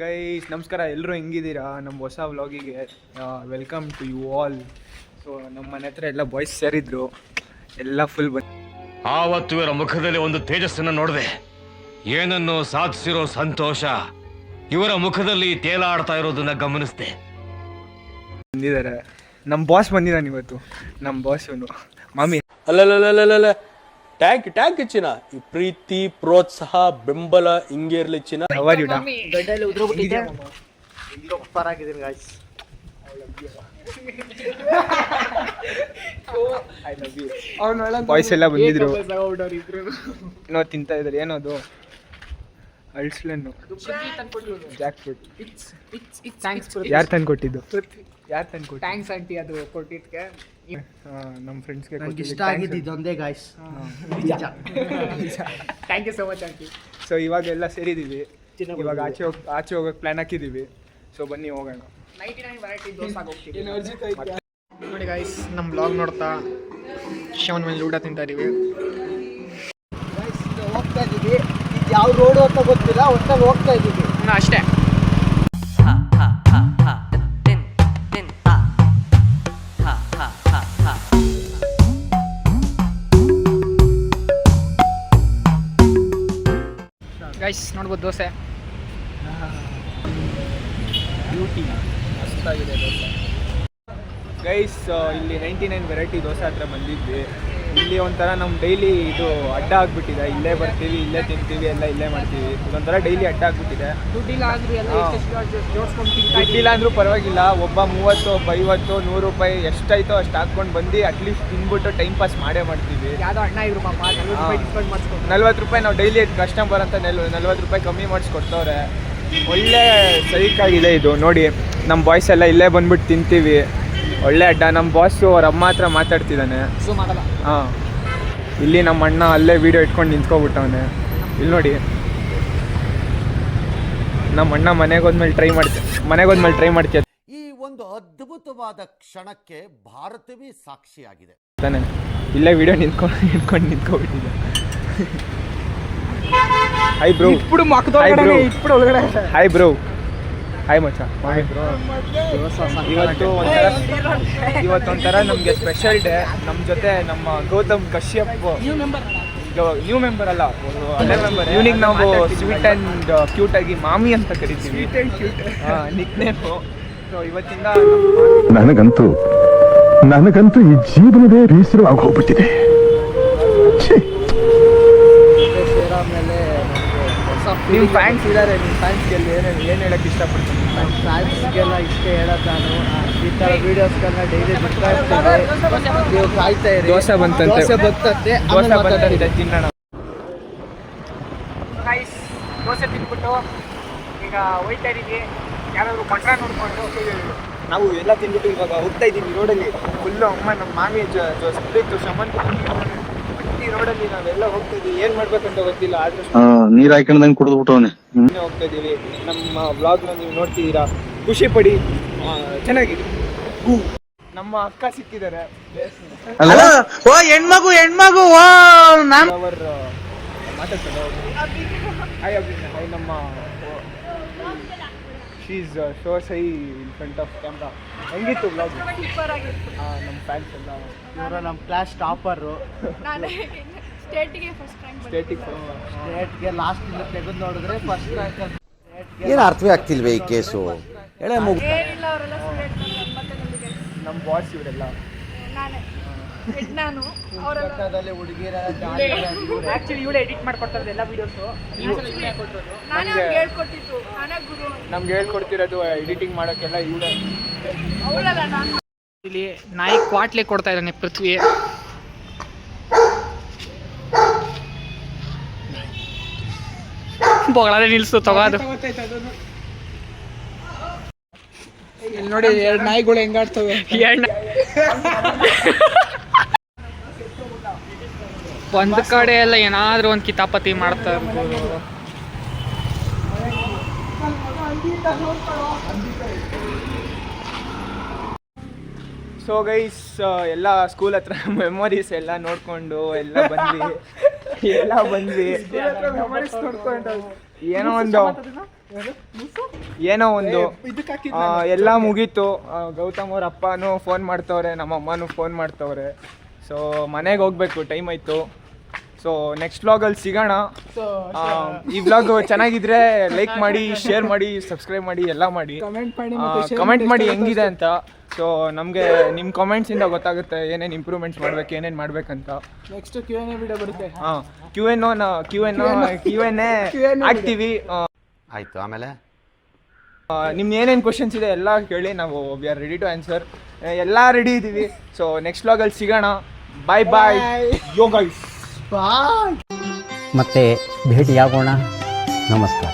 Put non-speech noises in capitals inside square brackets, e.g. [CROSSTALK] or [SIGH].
Guys ನಮಸ್ಕಾರ ಎಲ್ಲರೂ ಹೆಂಗಿದ್ದೀರಾ? ನಮ್ಮ ಹೊಸ ವ್ಲಾಗಿಗೆ welcome to you all so ನಮ್ಮ ಮನೆ ಹತ್ರ ಎಲ್ಲ ಬಾಯ್ಸ್ ಸೇರಿದ್ರು ಎಲ್ಲ ಫುಲ್ ಬಂದು ಆವತ್ತು ಇವರ ಮುಖದಲ್ಲಿ ಒಂದು ತೇಜಸ್ಸನ್ನು ನೋಡಿದೆ. ಏನನ್ನು ಸಾಧಿಸಿರೋ ಸಂತೋಷ ಇವರ ಮುಖದಲ್ಲಿ ತೇಲಾಡ್ತಾ ಇರೋದನ್ನ ಗಮನಿಸಿದೆ. ಬಂದಿದ್ದಾರೆ. ನಮ್ಮ ಬಾಸ್ ಬಂದಿದ್ದಾನೆ ಇವತ್ತು. ನಮ್ಮ ಬಾಸ್ ಇವನು. ಮಾಮಿ ಅಲ್ಲಲ್ಲಲ್ಲಲ್ಲ ಟ್ಯಾಂಕ್ ಟ್ಯಾಂಕ್ ಚಿನ್ನ. ಈ ಪ್ರೀತಿ ಪ್ರೋತ್ಸಾಹ ಬೆಂಬಲ ಹಿಂಗೆ ಇರ್ಲಿ ಚಿನ್ನ. ಸೂಪರ್ ಆಗಿದ್ದೀನಿ [LAUGHS] ಗಾಯ್ಸ್ ಬಾಯ್ಸ್ ಎಲ್ಲ ಬಂದಿದ್ರು. ಏನೋ ತಿಂತಾ ಇದ್ದಾರೆ ಏನದು? ಅಳ್ಸ್ಲೆನ್ನು ಜಾಕ್ ಫ್ರೂಟ್ ಥ್ಯಾಂಕ್ಸ್ ಯಾರು ತಂದು ಕೊಟ್ಟಿದ್ದು ಯಾರು ತಂದು ಕೊಟ್ಟು ಥ್ಯಾಂಕ್ಸ್ ಆಂಟಿ ಅದು ಕೊಟ್ಟಿದ್ಕೆ. ನಮ್ಮ ಫ್ರೆಂಡ್ಸ್ಗೆ ನನಗೆ ಇಷ್ಟ ಆಗಿದ್ದು ಇದೊಂದೇ guys thank you so much aunty so ಇವಾಗ ಎಲ್ಲ ಸೇರಿದ್ದೀವಿ ಇವಾಗ ಆಚೆ ಹೋಗಿ ಆಚೆ ಹೋಗೋಕೆ ಪ್ಲಾನ್ ಹಾಕಿದ್ದೀವಿ ಸೊ ಬನ್ನಿ ಹೋಗೋಣ. ನೈಂಟಿ ನೈನ್ ವೆರೈಟಿ ದೋಸೆ ಹೋಗ್ತೀವಿ ನೋಡಿ ಗಾಯ್ಸ್ ನಮ್ಮ ಬ್ಲಾಗ್ ನೋಡ್ತಾ ಶಿವನ್ ಮೇಲೆ ಊಟ ತಿಂತಾ ಇದೀವಿ. ಹೋಗ್ತಾ ಇದೀವಿ. ಇದು ಯಾವ ರೋಡು ಅಂತ ಗೊತ್ತಿಲ್ಲ ಒಟ್ಟಾಗಿ ಹೋಗ್ತಾ ಇದೀವಿ. ಇನ್ನು ಅಷ್ಟೇ. ಗೈಸ್ ನೋಡ್ಬೋದು ದೋಸೆ. ಬ್ಯೂಟಿ ಮಸ್ತಾಗಿದೆ ದೋಸೆ. ಗೈಸ್ ಇಲ್ಲಿ ನೈಂಟಿ ನೈನ್ ವೆರೈಟಿ ದೋಸೆ ಹತ್ರ ಬಂದಿದ್ವಿ. ಇಲ್ಲಿ ಒಂಥರ ನಮ್ಮ ಡೈಲಿ ಇದು ಅಡ್ಡ ಆಗ್ಬಿಟ್ಟಿದೆ. ಇಲ್ಲೇ ಬರ್ತೀವಿ ಇಲ್ಲೇ ತಿಂತೀವಿ ಎಲ್ಲ ಇಲ್ಲೇ ಮಾಡ್ತೀವಿ. ಇದೊಂಥರ ಡೈಲಿ ಅಡ್ಡ ಆಗ್ಬಿಟ್ಟಿದೆ. ದುಡ್ಡಿಲ್ಲ ಅಂದ್ರೂ ಪರವಾಗಿಲ್ಲ. ಒಬ್ಬ ಮೂವತ್ತು ಒಬ್ಬ ಐವತ್ತು ನೂರು ರೂಪಾಯಿ ಎಷ್ಟಾಯ್ತೋ ಅಷ್ಟು ಹಾಕೊಂಡು ಬಂದು ಅಟ್ಲೀಸ್ಟ್ ತಿನ್ಬಿಟ್ಟು ಟೈಮ್ ಪಾಸ್ ಮಾಡೇ ಮಾಡ್ತೀವಿ. ನಲ್ವತ್ತು ರೂಪಾಯಿ ನಾವು ಡೈಲಿ ಕಸ್ಟಮರ್ ಅಂತ ನೆಲ್ ನಲ್ವತ್ತು ರೂಪಾಯಿ ಕಮ್ಮಿ ಮಾಡಿಸ್ಕೊಡ್ತವ್ರೆ. ಒಳ್ಳೆ ಸೈಕಾಗಿದೆ ಇದು. ನೋಡಿ ನಮ್ಮ ಬಾಯ್ಸ್ ಎಲ್ಲ ಇಲ್ಲೇ ಬಂದ್ಬಿಟ್ಟು ತಿಂತೀವಿ. ಒಳ್ಳೆ ಅಡ್ಡ. ನಮ್ಮ ಬಾಸು ಅವ್ರ ಅಮ್ಮ ಹತ್ರ ಮಾತಾಡ್ತಿದ್ದಾನೆ ಹಾ. ಇಲ್ಲಿ ನಮ್ಮ ಅಣ್ಣ ಅಲ್ಲೇ ವಿಡಿಯೋ ಇಟ್ಕೊಂಡು ನಿಂತ್ಕೊಬಿಟ್ಟವನೆ. ಇಲ್ಲಿ ನೋಡಿ. ನಮ್ಮ ಅಣ್ಣ ಮನೆಗೆ ಹೋದ್ಮೇಲೆ ಟ್ರೈ ಮಾಡ್ತ ಮನೆಗೆ ಹೋದ್ಮೇಲೆ ಟ್ರೈ ಮಾಡ್ತೀಯ ಈ ಒಂದು ಅದ್ಭುತವಾದ ಕ್ಷಣಕ್ಕೆ ಭಾರತವೇ ಸಾಕ್ಷಿಯಾಗಿದೆ. ತಾನೆ. ಇಲ್ಲೇ ವಿಡಿಯೋ ನಿಂತ್ಕೊಂಡು ನಿಂತ್ಕೊಂಡು ನಿಂತ್ಕೊಬಿಟ್ಟಿದ್ದೆ ಹೈ ಬ್ರೋ ಇಟ್ಬಿಡು ಹೈ ಹಾಯ್ ಬ್ರೋ ಹಾಯ್ ಮಚ್ಚ ಇವತ್ತು ಒಂಥರ ಇವತ್ತೊಂಥರ ನಮಗೆ ಸ್ಪೆಷಲ್ ಡೇ ನಮ್ಮ ಜೊತೆ ನಮ್ಮ ಗೌತಮ್ ಕಶ್ಯಪ್. ನ್ಯೂ ಮೆಂಬರ್ ಅಲ್ಲ. ಹಳೆ ಮೆಂಬರ್ ಇವನಿಗೆ ನಾವು ಸ್ವೀಟ್ ಆ್ಯಂಡ್ ಕ್ಯೂಟ್ ಆಗಿ ಮಾಮಿ ಅಂತ ಕರಿತೀವಿ. ನಿಕ್ ನೇಮು ಸೊ ಇವತ್ತಿಂದ ನನಗಂತೂ ನನಗಂತೂ ಈ ಜೀವನವೇ ಬೇಸರವಾಗಿ ಹೋಗ್ಬಿಟ್ಟಿದೆ ನಿಮ್ಮ ಫ್ಯಾನ್ಸ್ ಇದ್ದಾರೆ ನಿಮ್ಮ ಫ್ಯಾನ್ಸ್ಗೆಲ್ಲ ಏನೇನು ಏನು ಹೇಳಕ್ಕೆ ಇಷ್ಟಪಡ್ತೀನಿ ಫ್ಯಾನ್ಸ್ಗೆಲ್ಲ ಇಷ್ಟೇ ಹೇಳೋದು ನಾನು ಈ ಥರ ವೀಡಿಯೋಸ್ಗಳನ್ನ ಡೈಲಿ ಬರ್ತಾ ಇರ್ತೀವಿ ನೀವು ಕಾಯ್ತಾ ಇರಿ. ದೋಸೆ ಬಂತಂತೆ. ದೋಸೆ ಬಂತಂತೆ ದೋಸೆ ಬಂತಂತೆ. ತಿನ್ನೋಣ. ಗೈಸ್ ದೋಸೆ ತಿಂದ್ಬಿಟ್ಟು ಈಗ ಹೋಯ್ತಾ ಇದೀವಿ. ಯಾರಾದರೂ ಭಟ್ರ ನೋಡ್ಕೊಂಡು ನಾವು ಎಲ್ಲ ತಿನ್ಬಿಟ್ಟು ಇವಾಗ ಹೋಗ್ತಾ ಇದ್ದೀವಿ ರೋಡಲ್ಲಿ. ಫುಲ್ಲು ಅಮ್ಮ ನಮ್ಮ ಮಾಮಿ ಸ್ಪ್ಲಿಟ್ ಶಮನ್. ಈ ರೋಡಲ್ಲಿ ನಾವೆಲ್ಲ ಹೋಗ್ತಾ ಇದೀವಿ ಏನ್ ಮಾಡ್ಬೇಕಂತ ಗೊತ್ತಿಲ್ಲ. ಆದ್ರೂ ನೀರ್ ಹಾಕೊಂಡಂಗ್ ಕುಡಿದು ಬಿಟ್ಟವನೆ ಹೋಗ್ತಾ ಇದ್ದೀವಿ ನಮ್ಮ ಬ್ಲಾಗ್ನ ನೀವು ನೋಡ್ತಿದೀರಾ ಖುಷಿ ಪಡಿ. ಆ, ಚೆನ್ನಾಗಿದೆ. ನಮ್ಮ ಅಕ್ಕ ಸಿಕ್ಕಿದ್ದಾರೆ. ಓ ಹೆಣ್ಮಗು ಹೆಣ್ಮಗು ಓ ನಾನು ಅವರ್ ಮಾತಾಡ್ತಾರೆ ಹಾಯ್ ಅಭಿನ ಹಾಯ್ ನಮ್ಮ she's so shy in front of camera ಹೆಂಗಿತ್ತು ಬ್ಲಾಗ್ ನಮ್ಮ ಫ್ಯಾನ್ಸ್ ಎಲ್ಲ. ಇವರ ನಮ್ಮ ಕ್ಲಾಸ್ ಟಾಪರು ನಾನು ಸ್ಟೇಟಿಗೆ ಫಸ್ಟ್ ರ್ಯಾಂಕ್ ಸ್ಟೇಟಿಕ್ ಸ್ಟೇಟ್ಗೆ ಲಾಸ್ಟ್ ತೆಗೆದು ನೋಡಿದ್ರೆ ಫಸ್ಟ್ ರ್ಯಾಂಕ್ ಏನು ಅರ್ಥವೇ ಆಗ್ತಿಲ್ವೇ ಈ ಕೇಸು? ಎಳೆ ಮಗು. ಏನಿಲ್ಲ ಅವರೆಲ್ಲ ಸ್ಟೇಟ್ ಮತ್ತೆ ನಮಗೆ ನಮ್ಮ ಬಾಸ್ ಇವರೆಲ್ಲ. ನಾನೇ. ಹೆಡ್ ನಾನು ಅವರೆಲ್ಲ ಪಕ್ಕದಲ್ಲಿ ಹುಡುಗಿರ ಆಕ್ಚುಲಿ ಇವಳು ಎಡಿಟ್ ಮಾಡ್ಕೊಡ್ತಾರೆ ಎಲ್ಲ ವಿಡಿಯೋಸು ನಾನೇ ಅವ್ರಿಗೆ ಹೇಳ್ಕೊಟ್ಟಿದ್ದು. ನಾನೇ ಗುರು. ನಮ್ಗೆ ಹೇಳ್ಕೊಡ್ತಿರೋದು ಎಡಿಟಿಂಗ್ ಮಾಡೋಕ್ಕೆಲ್ಲ ಇವರೇ. ಅವಳಲ್ಲ ನಾನು. ಇಲ್ಲಿ ನಾಯಿ ಕ್ವಾಟ್ಲೆ ಕೊಡ್ತಾ ಇದ್ದಾನೆ ಪೃಥ್ವಿ ಬೊಗಳದೆ ನಿಲ್ಸು ತಗೋದು ಇಲ್ಲಿ ನೋಡಿ ಎರಡು ನಾಯಿಗಳು ಹೆಂಗಾಡ್ತವೆ. [LAUGHS] ಒಂದ್ ಕಡೆ ಎಲ್ಲ ಏನಾದ್ರೂ ಒಂದ್ ಕಿತಾಪತಿ ಮಾಡ್ತಾ ಇರ್ಬೋದು. ಸೊ ಗೈಸ್ ಎಲ್ಲ ಸ್ಕೂಲ್ ಹತ್ರ ಮೆಮೊರೀಸ್ ಎಲ್ಲ ನೋಡ್ಕೊಂಡು ಎಲ್ಲ ಬಂದ್ವಿ. ಎಲ್ಲ ಬಂದ್ವಿ. ಏನೋ ಒಂದು. ಏನೋ ಒಂದು. ಎಲ್ಲ ಮುಗೀತು. ಗೌತಮ್ ಅವ್ರ ಅಪ್ಪನೂ ಫೋನ್ ಮಾಡ್ತವ್ರೆ ನಮ್ಮ ಅಮ್ಮನೂ ಫೋನ್ ಮಾಡ್ತವ್ರೆ. ಸೊ ಮನೆಗೆ ಹೋಗ್ಬೇಕು ಟೈಮ್ ಆಯ್ತು. ಸೊ ನೆಕ್ಸ್ಟ್ ವ್ಲಾಗಲ್ಲಿ ಸಿಗೋಣ. ಈ ವ್ಲಾಗ್ ಚೆನ್ನಾಗಿದ್ರೆ ಲೈಕ್ ಮಾಡಿ ಶೇರ್ ಮಾಡಿ ಸಬ್ಸ್ಕ್ರೈಬ್ ಮಾಡಿ ಎಲ್ಲ ಮಾಡಿ. ಕಮೆಂಟ್ ಮಾಡಿ ಹೆಂಗಿದೆ ಅಂತ. ಸೊ ನಮಗೆ ನಿಮ್ಮ ಕಮೆಂಟ್ಸಿಂದ ಗೊತ್ತಾಗುತ್ತೆ ಏನೇನು ಇಂಪ್ರೂವ್ಮೆಂಟ್ಸ್ ಮಾಡ್ಬೇಕು ಏನೇನು ಮಾಡ್ಬೇಕಂತ. Next Q N A video ಬರುತ್ತೆ ಹಾಂ Q N Q N Q N A ಆಗ್ತೀವಿ ಆಯ್ತು ಆಮೇಲೆ? ನಿಮ್ದು ಏನೇನು ಕ್ವಶನ್ಸ್ ಇದೆ ಎಲ್ಲ ಕೇಳಿ ನಾವು we are ready to answer ಎಲ್ಲ ರೆಡಿ ಇದ್ದೀವಿ ಸೊ ನೆಕ್ಸ್ಟ್ ವ್ಲಾಗಲ್ಲಿ ಸಿಗೋಣ. ಬಾಯ್ ಬಾಯ್ ಯೋಗೈಸ್ ಬಾಯ್ ಮತ್ತೆ ಭೇಟಿಯಾಗೋಣ. ನಮಸ್ಕಾರ.